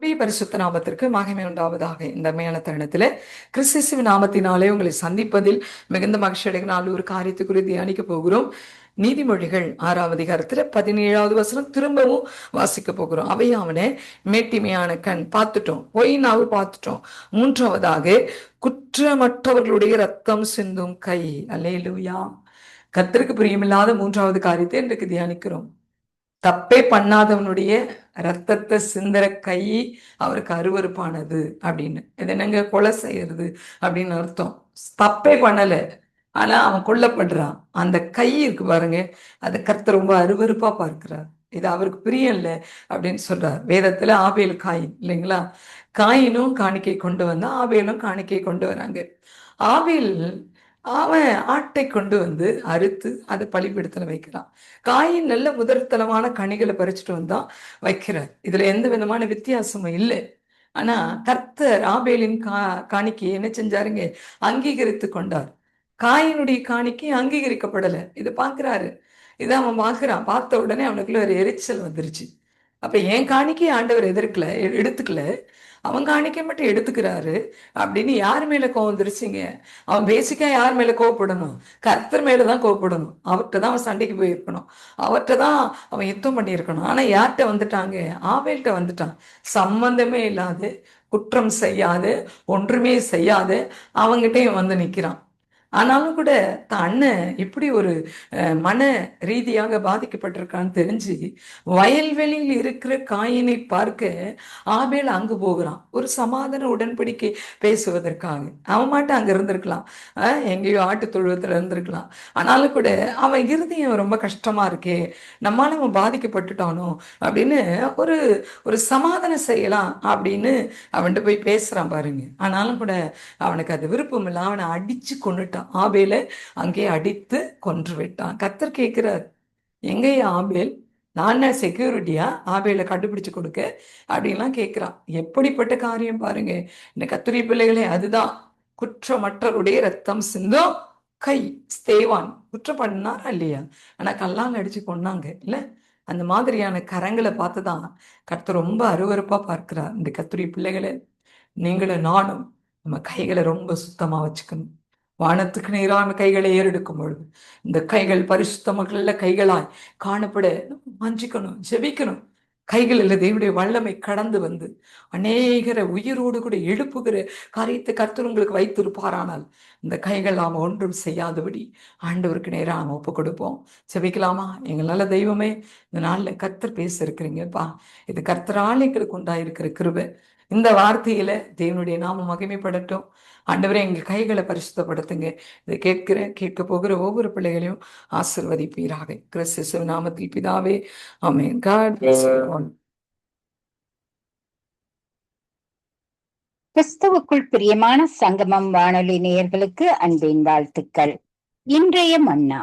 வே பரிசுத்த நாமத்திற்கு மகிமை உண்டாவதாக இந்த மேல தருணத்துல. கிறிஸ்துவ நாமத்தினாலே உங்களை சந்திப்பதில் மிகுந்த மகிழ்ச்சி அடைகிற ஒரு காரியத்தை குறித்து தியானிக்க போகிறோம். நீதிமொழிகள் ஆறாவது அதிகாரத்துல பதினேழாவது வசனம் திரும்பவும் வாசிக்க போகிறோம். அவையாவன மேட்டிமையான கண். பார்த்துட்டோம். பொய்னாவு பார்த்துட்டோம். மூன்றாவதாக குற்றமற்றவர்களுடைய ரத்தம் சிந்தும் கை. அல்லேலூயா. கத்திற்கு பிரியமில்லாத மூன்றாவது காரியத்தை இன்றைக்கு தியானிக்கிறோம். தப்பே பண்ணாதவனுடைய ரத்தத்தை சிந்தற கை அவருக்கு அருவருப்பானது அப்படின்னு. இது என்னங்க கொலை செய்யறது அப்படின்னு அர்த்தம். தப்பே பண்ணல. ஆனா அவன் கொல்லப்படுறான். அந்த கை இருக்கு பாருங்க. அதை கர்த்த ரொம்ப அருவருப்பா பார்க்கிறார். இது அவருக்கு பிரியம் இல்லை அப்படின்னு சொல்றார். வேதத்துல ஆபேல் காயின் இல்லைங்களா? காயினும் காணிக்கை கொண்டு வந்தா ஆபேலும் காணிக்கை கொண்டு வராங்க. ஆபேல் அவன் ஆட்டை கொண்டு வந்து அறுத்து அதை பழிப்பிடத்துல வைக்கிறான். காயின் நல்ல முதற்தளமான கனிகளை பறிச்சுட்டு வந்தான் வைக்கிறார். இதுல எந்த விதமான வித்தியாசமும் இல்லை. ஆனா கர்த்தர் ஆபேலின் கா காணிக்கையை என்ன செஞ்சாருங்க? அங்கீகரித்து கொண்டார். காயினுடைய காணிக்கை அங்கீகரிக்கப்படல. இதை பார்க்குறாரு. இதை அவன் பார்க்குறான். பார்த்த உடனே அவனுக்குள்ள ஒரு எரிச்சல் வந்துருச்சு. அப்ப என் காணிக்கை ஆண்டவர் எதிர்க்கல எடுத்துக்கல. அவன் காணிக்கை மட்டும் எடுத்துக்கிறாரு. அப்படின்னு யார் மேல கோவம் வந்துருச்சுங்க? அவன் பேசிக்கா யார் மேல கோவப்படணும்? கர்த்தர் மேலதான் கோவப்படணும். அவர்கிட்ட தான் அவன் சண்டைக்கு போயிருக்கணும். அவர்கிட்ட தான் அவன் யுத்தம் பண்ணியிருக்கணும். ஆனா யார்கிட்ட வந்துட்டாங்க? ஆவேல்கிட்ட வந்துட்டான். சம்பந்தமே இல்லாது குற்றம் செய்யாது ஒன்றுமே செய்யாது. அவங்ககிட்டயும் வந்து நிக்கிறான். ஆனாலும் கூட தான் அண்ணன் இப்படி ஒரு அஹ், மன ரீதியாக பாதிக்கப்பட்டிருக்கான்னு தெரிஞ்சு வயல்வெளியில் இருக்கிற காயினை பார்க்க ஆபேல் அங்கு போகிறான். ஒரு சமாதான உடன்படிக்கை பேசுவதற்காக. அவன் மாட்டும் அங்க இருந்திருக்கலாம். எங்கேயோ ஆட்டு தொழுவத்தில் இருந்திருக்கலாம். ஆனாலும் கூட அவன் இருதயம் ரொம்ப கஷ்டமா இருக்கே நம்மால அவன் பாதிக்கப்பட்டுட்டானோ அப்படின்னு ஒரு ஒரு சமாதானம் செய்யலாம் அப்படின்னு அவன்கிட்ட போய் பேசுறான் பாருங்க. ஆனாலும் கூட அவனுக்கு அது விருப்பம் இல்லை அவனை அடிச்சு கொன்னுட்டான். ஆபேலை அங்கே அடித்து கொன்று விட்டான் கத்தர் கேட்கிறார் எங்கேயா ஆபேல்? நான் செக்யூரிட்டியா ஆபேல கண்டுபிடிச்சு கொடுக்க? அப்படின்லாம் கேட்கிறான். எப்படிப்பட்ட காரியம் பாருங்க. இந்த கத்திரி பிள்ளைகளே அதுதான். குற்றமற்றவருடைய ரத்தம் சிந்தும். கை ஸ்தேவான். குற்றம் பண்ணாரா இல்லையா? ஆனா கல்லால் அடிச்சு கொன்னாங்க. இல்ல? அந்த மாதிரியான கரங்களை பார்த்துதான் கர்த்தர் ரொம்ப அருவருப்பா பார்க்கிறார். இந்த கத்துரி பிள்ளைகளை நீங்களும் நானும் நம்ம கைகளை ரொம்ப சுத்தமா வச்சுக்கணும். வானத்துக்கு நேரான கைகளை ஏறெடுக்கும் பொழுது இந்த கைகள் பரிசுத்தமல்ல கைகளாய் காணப்பட மஞ்சிக்கணும் ஜெபிக்கணும் ஜெபிக்கணும். கைகளில் தேவனுடைய வல்லமை கடந்து வந்து அநேகரை உயிரோடு கூட எழுப்புகிற காரியத்தை கர்த்தர் உங்களுக்கு வைத்திருப்பாரானால் இந்த கைகள் நாம் ஒன்றும் செய்யாதபடி ஆண்டவருக்கு நேராக நாம் ஒப்பு கொடுப்போம் செபிக்கலாமா எங்களால் தெய்வமே இந்த நாளில் கர்த்தர் பேச இருக்கிறீங்கப்பா. இது கர்த்தரால் எங்களுக்கு உண்டாயிருக்கிற கிருபை. இந்த வார்த்தையில தேவனுடைய நாம மகிமைப்படட்டும். ஆண்டவரே எங்கள் கைகளை பரிசுத்தப்படுத்துங்க. இதை கேட்கிற கேட்க போகிற ஒவ்வொரு பிள்ளைகளையும் ஆசிர்வதிப்பீராக. கிறிஸ்து நாமத்தில் பிதாவே அமேன் God கிறிஸ்துவுக்குள் பிரியமான சங்கமம் வானொலி நேயர்களுக்கு அன்பின் வாழ்த்துக்கள். இன்றைய மன்னா.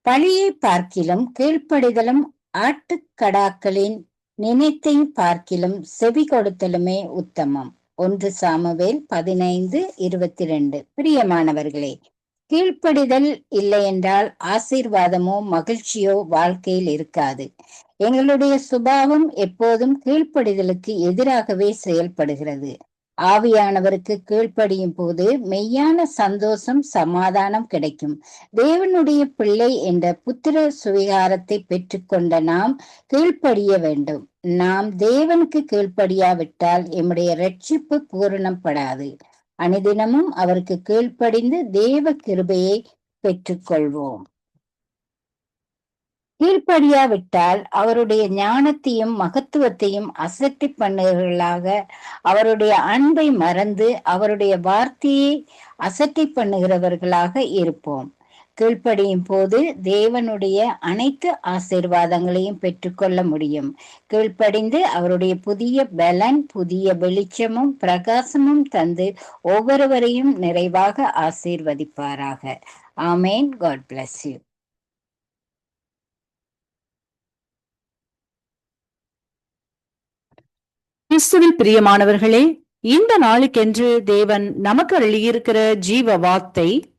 பழியை பார்க்கிலும் கீழ்ப்படிதலும் ஆட்டுக்கடாக்களின் நினைத்தை பார்க்கிலும் செவி கொடுத்தலுமே உத்தமம். ஒன்று சாமுவேல் பதினைந்து இருபத்தி ரெண்டு பிரியமானவர்களே கீழ்ப்படிதல் இல்லை என்றால் ஆசீர்வாதமோ மகிழ்ச்சியோ வாழ்க்கையில் இருக்காது. எங்களுடைய சுபாவம் எப்போதும் கீழ்ப்படிதலுக்கு எதிராகவே செயல்படுகிறது. ஆவியானவருக்கு கீழ்ப்படியும் போது மெய்யான சந்தோஷம் சமாதானம் கிடைக்கும். தேவனுடைய பிள்ளை என்ற புத்திர சுவிகாரத்தை பெற்றுக்கொண்ட நாம் கீழ்ப்படிய வேண்டும். நாம் தேவனுக்கு கீழ்ப்படியாவிட்டால் எம்முடைய ரட்சிப்பு பூரணப்படாது. அனுதினமும் அவருக்கு கீழ்ப்படிந்து தேவ கிருபையை பெற்றுக்கொள்வோம். கீழ்ப்படியாவிட்டால் அவருடைய ஞானத்தையும் மகத்துவத்தையும் அசட்டி பண்ணுகிறவர்களாக அவருடைய அன்பை மறந்து அவருடைய வார்த்தையை அசட்டை பண்ணுகிறவர்களாக இருப்போம். கீழ்ப்படியும் போது தேவனுடைய அனைத்து ஆசீர்வாதங்களையும் பெற்றுக்கொள்ள முடியும். கீழ்ப்படிந்து அவருடைய புதிய பலன் புதிய வெளிச்சமும் பிரகாசமும் தந்து ஒவ்வொருவரையும் நிறைவாக ஆசீர்வதிப்பாராக. ஆமேன். காட் பிளஸ் யூ கிறிஸ்துவில் பிரியமானவர்களே இந்த நாளுக்கென்று தேவன் நமக்கு அள்ளியிருக்கிற ஜீவ வார்த்தை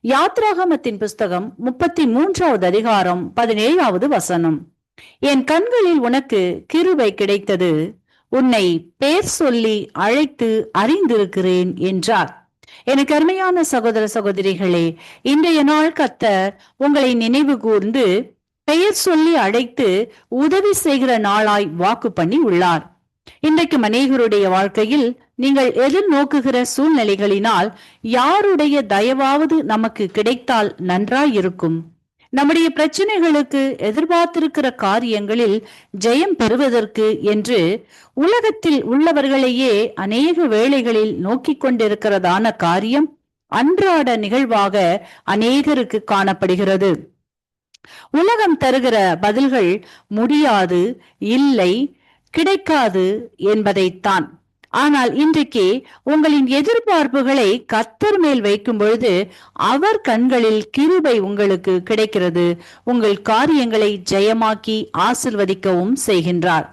யாத்ராகமத்தின் புஸ்தகம் முப்பத்தி மூன்றாவது அதிகாரம் பதினேழாவது வசனம். என் கண்களில் உனக்கு கிருபை கிடைத்தது உன்னை பேர் சொல்லி அழைத்து அறிந்திருக்கிறேன் என்றார். எனக்கு அருமையான சகோதர சகோதரிகளே இன்றைய நாள் கத்தர் உங்களை நினைவு கூர்ந்து பெயர் சொல்லி அழைத்து உதவி செய்கிற நாளாய் வாக்கு பண்ணி உள்ளார். இன்றைக்கு அநேகருடைய வாழ்க்கையில் நீங்கள் எதிர்நோக்குகிற சூழ்நிலைகளினால் யாருடைய தயவாவது நமக்கு கிடைத்தால் நன்றாயிருக்கும். நம்முடைய பிரச்சனைகளுக்கு எதிர்பார்த்திருக்கிற காரியங்களில் ஜெயம் பெறுவதற்கு என்று உலகத்தில் உள்ளவர்களையே அநேக வேளைகளில் நோக்கி கொண்டிருக்கிறதான காரியம் அன்றாட நிகழ்வாக அநேகருக்கு காணப்படுகிறது. உலகம் தருகிற பதில்கள் முடியாது இல்லை கிடைக்காது என்பதைத்தான். ஆனால் இன்றைக்கு உங்களின் எதிர்பார்ப்புகளை கத்தர் மேல் வைக்கும் பொழுது அவர் கண்களில் கிருபை உங்களுக்கு கிடைக்கிறது. உங்கள் காரியங்களை ஜெயமாக்கி ஆசிர்வதிக்கவும் செய்கின்றார்.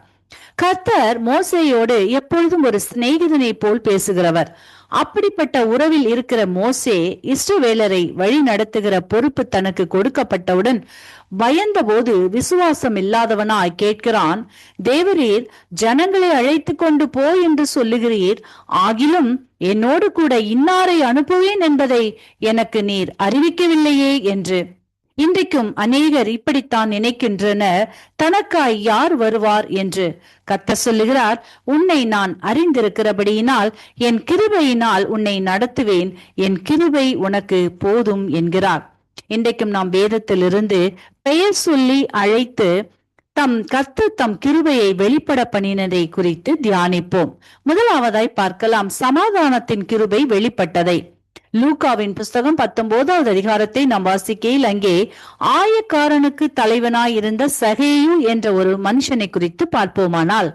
கர்த்தர் மோசையோடு எப்பொழுதும் ஒரு சிநேகிதனை போல் பேசுகிறவர். அப்படிப்பட்ட உறவில் இருக்கிற மோசே இஸ்ரவேலரை வழி நடத்துகிற பொறுப்பு தனக்கு கொடுக்கப்பட்டவுடன் பயந்தபோது விசுவாசம் இல்லாதவனாய் கேட்கிறான் தேவரீர் ஜனங்களை அழைத்து கொண்டு போ என்று சொல்லுகிறீர். ஆகிலும் என்னோடு கூட இன்னாரை அனுப்புவேன் என்பதை எனக்கு நீர் அறிவிக்கவில்லையே என்று இன்றைக்கும் அநேகர் இப்படித்தான் நினைக்கின்றனர். தனக்காய் யார் வருவார் என்று? கத்த சொல்லுகிறார் உன்னை நான் அறிந்திருக்கிறபடியினால் என் கிருபையினால் உன்னை நடத்துவேன். என் கிருபை உனக்கு போதும் என்கிறார். இன்றைக்கும் நாம் வேதத்திலிருந்து பெயர் சொல்லி அழைத்து தம் கத்து தம் கிருபையை வெளிப்பட பண்ணினதை குறித்து தியானிப்போம். முதலாவதாய் பார்க்கலாம் சமாதானத்தின் கிருபை வெளிப்பட்டதை. லூகாவின் புஸ்தகம் பத்தொன்பதாவது அதிகாரத்தை நாம் வாசிக்கையில் அங்கே ஆயக்காரனுக்கு தலைவனாய் இருந்த சகேயு என்ற ஒரு மனுஷனை குறித்து பார்ப்போமானால்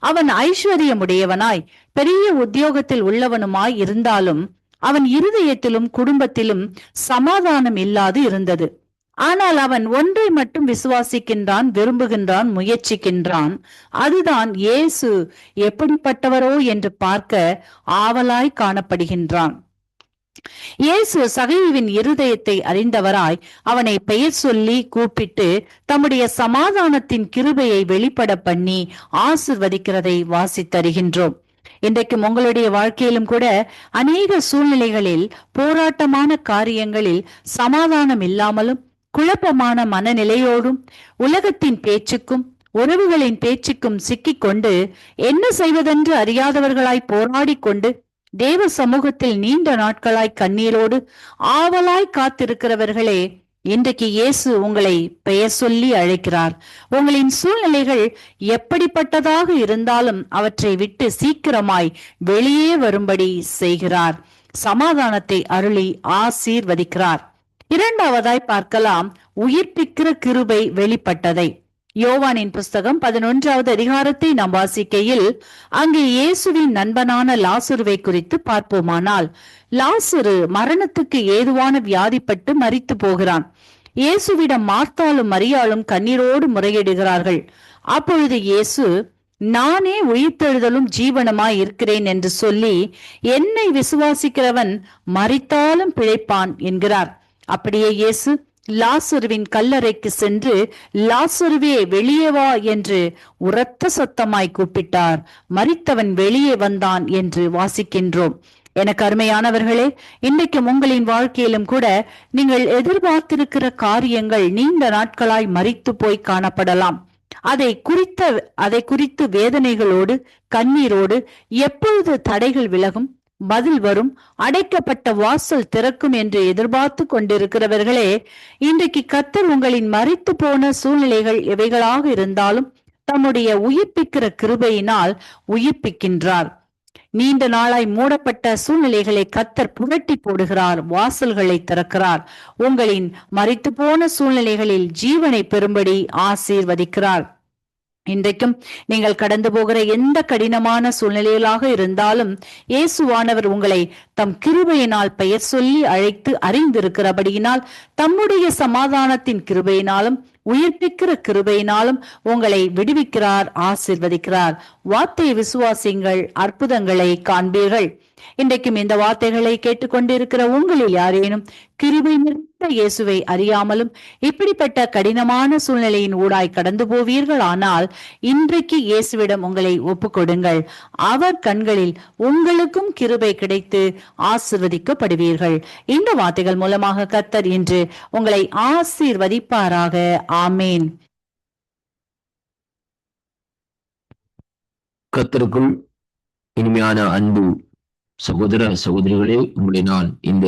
அவன் ஐஸ்வர்யமுடையவனாய் பெரிய உத்தியோகத்தில் உள்ளவனுமாய் இருந்தாலும் அவன் இருதயத்திலும் குடும்பத்திலும் சமாதானம் இல்லாது இருந்தது. ஆனால் அவன் ஒன்றை மட்டும் விசுவாசிக்கின்றான் விரும்புகின்றான் முயற்சிக்கின்றான். அதுதான் இயேசு எப்படிப்பட்டவரோ என்று பார்க்க ஆவலாய் காணப்படுகின்றான். இயேசு சகையுவின் இருதயத்தை அறிந்தவராய் அவனை பெயர் சொல்லி கூப்பிட்டு தம்முடைய சமாதானத்தின் கிருபையை வெளிப்பட பண்ணி ஆசிர்வதிக்கிறதை வாசித்தருகின்றோம். இன்றைக்கும் உங்களுடைய வாழ்க்கையிலும் கூட அநேக சூழ்நிலைகளில் போராட்டமான காரியங்களில் சமாதானம் இல்லாமலும் குழப்பமான மனநிலையோடும் உலகத்தின் பேச்சுக்கும் உறவுகளின் பேச்சுக்கும் சிக்கிக்கொண்டு என்ன செய்வதென்று அறியாதவர்களாய் போராடிக் கொண்டு தேவ சமூகத்தில் நீண்ட நாட்களாய் கண்ணீரோடு ஆவலாய் காத்திருக்கிறவர்களே இன்றைக்கு இயேசு உங்களை பெயர் சொல்லி அழைக்கிறார். உங்களின் சூழ்நிலைகள் எப்படிப்பட்டதாக இருந்தாலும் அவற்றை விட்டு சீக்கிரமாய் வெளியே வரும்படி செய்கிறார். சமாதானத்தை அருளி ஆசீர்வதிக்கிறார். இரண்டாவதாய் பார்க்கலாம் உயிர்ப்பிக்கிற கிருபை வெளிப்பட்டதை. யோவானின் புஸ்தகம் பதினொன்றாவது அதிகாரத்தை நாம் வாசிக்கையில் அங்கே இயேசுவின் நண்பனான லாசுருவை குறித்து பார்ப்போமானால் லாசுரு மரணத்துக்கு ஏதுவான வியாதிப்பட்டு மறித்து போகிறான். இயேசுவிடம் மார்த்தாலும் மரியாளும் கண்ணீரோடு முறையிடுகிறார்கள். அப்பொழுது இயேசு நானே உயிர்த்தெழுதலும் ஜீவனமாய் இருக்கிறேன் என்று சொல்லி என்னை விசுவாசிக்கிறவன் மறித்தாலும் பிழைப்பான் என்கிறார். அப்படியே இயேசு லாசுருவின் கல்லறைக்கு சென்று லாசுருவே வெளியே வா என்று உரத்த சத்தமாய் கூப்பிட்டார். மறித்தவன் வெளியே வந்தான் என்று வாசிக்கின்றோம். எனக்கு அருமையானவர்களே இன்றைக்கும் உங்களின் வாழ்க்கையிலும் கூட நீங்கள் எதிர்பார்த்திருக்கிற காரியங்கள் நீண்ட நாட்களாய் மறித்து போய் காணப்படலாம். அதை குறித்த அதை குறித்து வேதனைகளோடு கண்ணீரோடு எப்பொழுது தடைகள் விலகும்? பதில் வரும். அடைக்கப்பட்ட வாசல் திறக்கும் என்று எதிர்பார்த்து கொண்டிருக்கிறவர்களே இன்றைக்கு கத்தர் உங்களின் மறித்து போன சூழ்நிலைகள் எவைகளாக இருந்தாலும் தம்முடைய உயிர்ப்பிக்கிற கிருபையினால் உயிர்ப்பிக்கின்றார். நீண்ட நாளாய் மூடப்பட்ட சூழ்நிலைகளை கத்தர் புரட்டி போடுகிறார் வாசல்களை திறக்கிறார். உங்களின் மறித்து போன சூழ்நிலைகளில் ஜீவனை பெறும்படி ஆசீர்வதிக்கிறார். இன்றைக்கும் நீங்கள் கடந்து போகிற எந்த கடினமான சூழ்நிலையிலாக இருந்தாலும் இயேசுவானவர் உங்களை தம் கிருபையினால் பெயர் சொல்லி அழைத்து அறிந்திருக்கிறபடியினால் தம்முடைய சமாதானத்தின் கிருபையினாலும் உயிர்ப்பிக்கிற கிருபையினாலும் உங்களை விடுவிக்கிறார் ஆசிர்வதிக்கிறார். வார்த்தை விசுவாசிங்கள் அற்புதங்களை காண்பீர்கள். இன்றைக்கும் இந்த வார்த்தைகளை கேட்டுக்கொண்டிருக்கிற உங்களில் யாரேனும் கிருபை நிறைந்த இயேசுவை அறியாமலும் இப்படிப்பட்ட கடினமான சூழ்நிலையின் ஊடாய் கடந்து போவீர்கள் ஆனால் இன்றைக்கு இயேசுவிடம் உங்களை ஒப்புக்கொடுங்கள். அவர் கண்களில் உங்களுக்கும் கிருபை கிடைத்து ஆசிர்வதிக்கப்படுவீர்கள். இந்த வார்த்தைகள் மூலமாக கத்தர் இன்று உங்களை ஆசீர்வதிப்பாராக. ஆமேன். கத்தருக்குள் இனிமையான அன்பு சகோதர சகோதரிகளே உங்களை நான் இந்த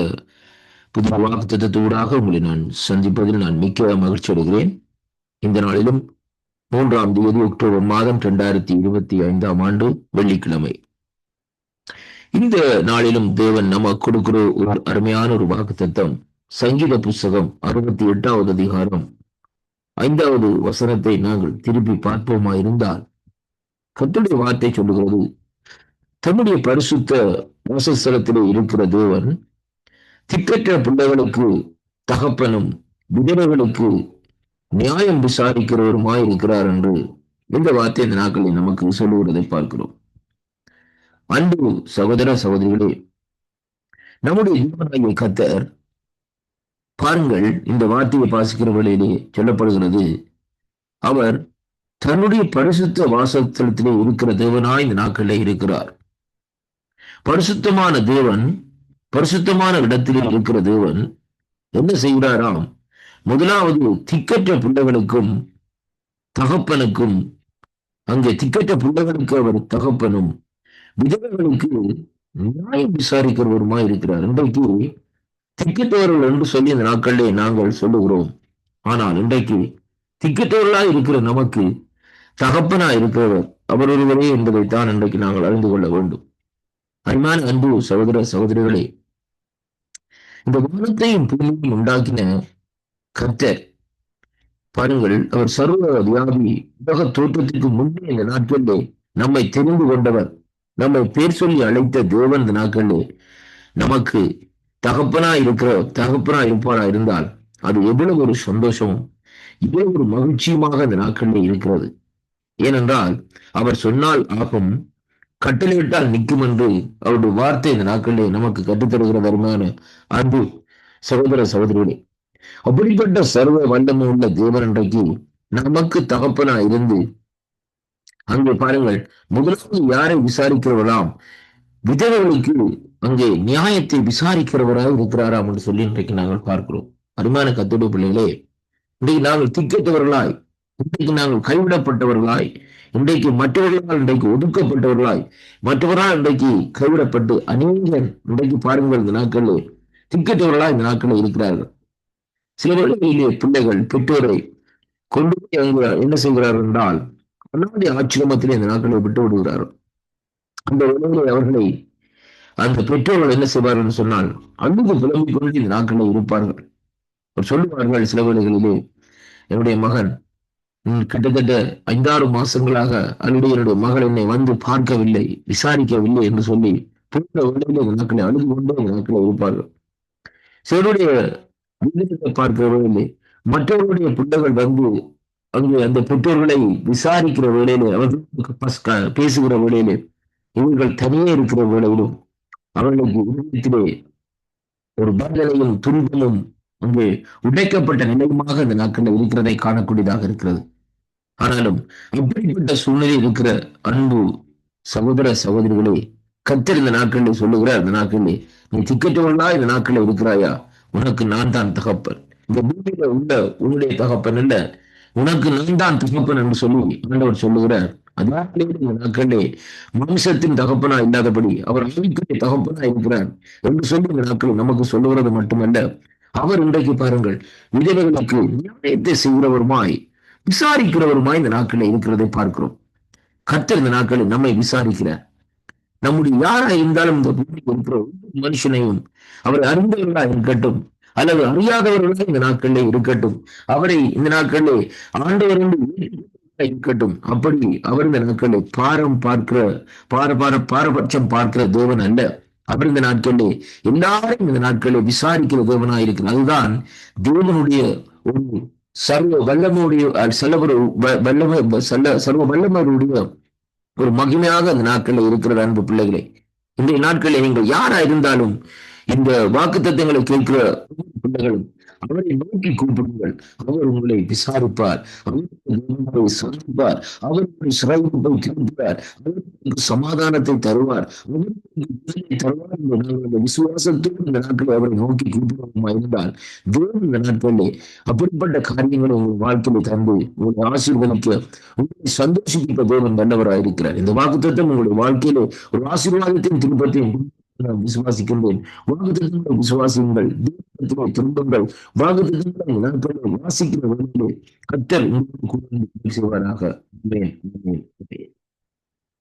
புது வாக்குத்தத்தூடாக உங்களை நான் சந்திப்பதில் நான் மிக்க மகிழ்ச்சி அடைகிறேன். இந்த நாளிலும் மூன்றாம் தேதி அக்டோபர் மாதம் இரண்டாயிரத்தி இருபத்தி ஐந்தாம் ஆண்டு வெள்ளிக்கிழமை. இந்த நாளிலும் தேவன் நமக்கு கொடுக்கிற ஒரு அருமையான ஒரு வாக்குத்தத்தம் சங்கீத புஸ்தகம் அறுபத்தி எட்டாவது அதிகாரம் ஐந்தாவது வசனத்தை நாங்கள் திருப்பி பார்ப்போமா இருந்தால் கத்துடைய வார்த்தை சொல்லுகிறது தன்னுடைய பரிசுத்த வாசஸ்தலத்திலே இருக்கிற தேவன் திக்கற்ற பிள்ளைகளுக்கு தகப்பனும் விதவைகளுக்கு நியாயம் விசாரிக்கிறவருமாய் இருக்கிறார் என்று இந்த வார்த்தை இந்த நாட்களில் நமக்கு சொல்லுகிறதை பார்க்கிறோம். அன்பு சகோதர சகோதரிகளே நம்முடைய ஜீவனாகிய கத்தர் பாருங்கள் இந்த வார்த்தையை பாசிக்கிற வழியிலே சொல்லப்படுகிறது அவர் தன்னுடைய பரிசுத்த வாசத்தலத்திலே இருக்கிற தேவனாய் இந்த நாட்களில் இருக்கிறார். பரிசுத்தமான தேவன் பரிசுத்தமான இடத்திலே இருக்கிற தேவன் என்ன செய்கிறாராம்? முதலாவது திக்கற்ற பிள்ளைகளுக்கும் தகப்பனுக்கும் அங்கே திக்கற்ற பிள்ளைகளுக்கு அவர் தகப்பனும் விதவைகளுக்கு நியாயம் விசாரிக்கிறவருமா இருக்கிறார். இன்றைக்கு திக்கற்றவர்கள் என்று சொல்லி இந்த நாட்களிலே நாங்கள் சொல்லுகிறோம். ஆனால் இன்றைக்கு திக்கற்றவர்களாய் இருக்கிற நமக்கு தகப்பனா இருக்கிறவர் அவர் ஒருவரே என்பதைத்தான் இன்றைக்கு நாங்கள் அறிந்து கொள்ள வேண்டும். அன்பான அன்பு சகோதர சகோதரிகளே இந்த வானத்தையும் பூமியும் உண்டாக்கின கர்த்தர் பாருங்கள் அவர் சர்வ வியாபி உலக தோற்றத்திற்கு முன்னே இந்த நாட்களிலே நம்மை தெரிந்து கொண்டவர் நம்மை பேர் சொல்லி அழைத்த தேவன் இந்த நாட்களிலே. நமக்கு தகப்பனா இருக்கிற தகப்பனா இருப்பாரா இருந்தால் அது எவ்வளவு ஒரு சந்தோஷமும் எவ்வளவு ஒரு மகிழ்ச்சியுமாக இந்த நாட்களிலே இருக்கிறது. ஏனென்றால் அவர் சொன்னால் ஆகும் கட்டளையிட்டால் நிற்கும் என்று அவருடைய வார்த்தை இந்த நாட்களிலே நமக்கு கற்றுத்தருகிற வருமான அன்பு சகோதர சகோதரிகளே. அப்படிப்பட்ட சர்வ வல்லமை உள்ள தேவன் இன்றைக்கு நமக்கு தகப்பனா இருந்து அங்கே பாருங்கள் முதலாவது யாரை விசாரிக்கிறவராம்? விதவைகளுக்கு அங்கே நியாயத்தை விசாரிக்கிறவராக இருக்கிறாராம் என்று சொல்லி இன்றைக்கு நாங்கள் பார்க்கிறோம். அருமான கத்தோடு பிள்ளைகளே இன்றைக்கு நாங்கள் திக்கத்தவர்களாய் இன்றைக்கு நாங்கள் கைவிடப்பட்டவர்களாய் இன்றைக்கு மற்றவர்களால் இன்றைக்கு ஒதுக்கப்பட்டவர்களாய் மற்றவரால் இன்றைக்கு கைவிடப்பட்டு அநேகர் இன்றைக்கு பாருங்கள் இந்த நாட்களில் திக்கற்றவர்களாய் இந்த நாட்களில் இருக்கிறார்கள். சில வேளைகளிலே பிள்ளைகள் பெற்றோரை கொண்டு போய் அங்கு என்ன செய்கிறார்கள் என்றால் அண்ணாதி ஆச்சிரமத்திலே இந்த நாட்களை விட்டு விடுகிறார்கள். அந்த வேளையிலே அவர்களை அந்த பெற்றோர்கள் என்ன செய்வார்கள் என்று சொன்னால் அன்புக்கு புலம்பிக் கொண்டு இந்த நாட்களில் இருப்பார்கள். அவர் சொல்லுவார்கள் சில வேளைகளிலே என்னுடைய மகன் கிட்டத்தட்ட ஐந்தாறு மாசங்களாக அல்லது என்னுடைய மகள் என்னை வந்து பார்க்கவில்லை விசாரிக்கவில்லை என்று சொல்லி போன்ற வேளையிலே இந்த அழுது கொண்டே இந்த இருப்பார்கள். சிலருடைய வீடுகளை பார்க்கிற வேளையிலே மற்றவருடைய பிள்ளைகள் வந்து அங்கு அந்த பெற்றோர்களை விசாரிக்கிற வேளையிலே அவர்களுக்கு பேசுகிற வேளையிலே இவர்கள் தனியே இருக்கிற வேளையிலும் அவர்களுக்கு இதயத்திலே ஒரு வேதனையும் துன்பமும் அங்கே உடைக்கப்பட்ட நிலையுமாக அந்த நாட்களில் இருக்கிறதை காணக்கூடியதாக இருக்கிறது. ஆனாலும் இப்படிப்பட்ட சூழ்நிலை இருக்கிற அன்பு சகோதர சகோதரிகளே கத்தர் இந்த நாட்களில் சொல்லுகிறார் இந்த நாட்களில் நீ திக்கற்றவர்களா இந்த நாட்களில் இருக்கிறாயா? உனக்கு நான் தான் தகப்பன். இந்த பூமியில உள்ள உன்னுடைய தகப்பன் இல்ல உனக்கு நான் தான் தகப்பன் என்று சொல்லி ஆண்டவர் சொல்லுகிறார். நாட்களே இந்த மாம்சத்தின் தகப்பனா இல்லாதபடி அவர் ஆவிக்குரிய தகப்பனா இருக்கிறார் என்று சொல்லி இந்த நாட்கள் நமக்கு சொல்லுகிறது மட்டுமல்ல. அவர் இன்றைக்கு பாருங்கள் விதவைகளுக்கு நியாயத்தை செய்கிறவருமாய் விசாரிக்கிறவருமாய் இந்த நாட்களில் இருக்கிறதை பார்க்கிறோம். கர்த்தர் இந்த நாட்களில் நம்மை விசாரிக்கிறார். நம்முடைய யாரா இருந்தாலும் இந்த பூமியில் இருக்கிற ஒவ்வொரு மனுஷனையும் அவரை அறிந்தவர்களா இருக்கட்டும் அல்லது அறியாதவர்களா இந்த நாட்களிலே இருக்கட்டும் அவரை இந்த நாட்களிலே ஆண்டவர் இருக்கட்டும் அப்படி அவர் இந்த நாட்களிலே பாரம் பார்க்கிற பார பார பாரபட்சம் பார்க்கிற தேவன் அல்ல. அவர் இந்த நாட்களிலே எல்லாரும் இந்த நாட்களிலே விசாரிக்கிற தேவனாய் இருக்கிறார் அதுதான் தேவனுடைய ஒரு சர்வ வல்லமுடைய அஹ், சர்வ வ- வல்லம சர்வ வல்லமருடைய ஒரு மகிமையாக அந்த நாட்களில் இருக்கிற அன்பு பிள்ளைகளே. இன்றைய நாட்களில் நீங்கள் யாரா இருந்தாலும் இந்த வாக்கு தத்துவங்களை கேட்கிற பிள்ளைகளும் அவரை நோக்கி கூப்பிடுங்கள். அவர் உங்களை விசாரிப்பார். அவர் சந்திப்பார். அவர் உங்களை சிறைப்பை அவருக்கு சமாதானத்தை தருவார். தருவார் என்று இந்த விசுவாசத்தோடு இந்த நாட்களை அவரை நோக்கி கூப்பிடுவோமா இருந்தால் தேவன் இந்த நாட்களிலே அப்படிப்பட்ட காரியங்களை உங்கள் வாழ்க்கையில தந்து உங்களை ஆசீர்வதிக்க உங்களை சந்தோஷிக்க தேவன் நல்லவராக இருக்கிறார் இந்த வாக்குத்தத்தம் உங்களுடைய வாழ்க்கையிலே ஒரு ஆசீர்வாதத்தையும் திருப்பத்தையும் நான் விசுவாசிக்கின்றேன் வாக்குத்தத்தங்களை விசுவாசியுங்கள். தேவத்திலே திரும்புங்கள். வாக்குத்தத்தங்களை நாட்களை வாசிக்கிற வழியிலே கத்தர் செய்வாராக.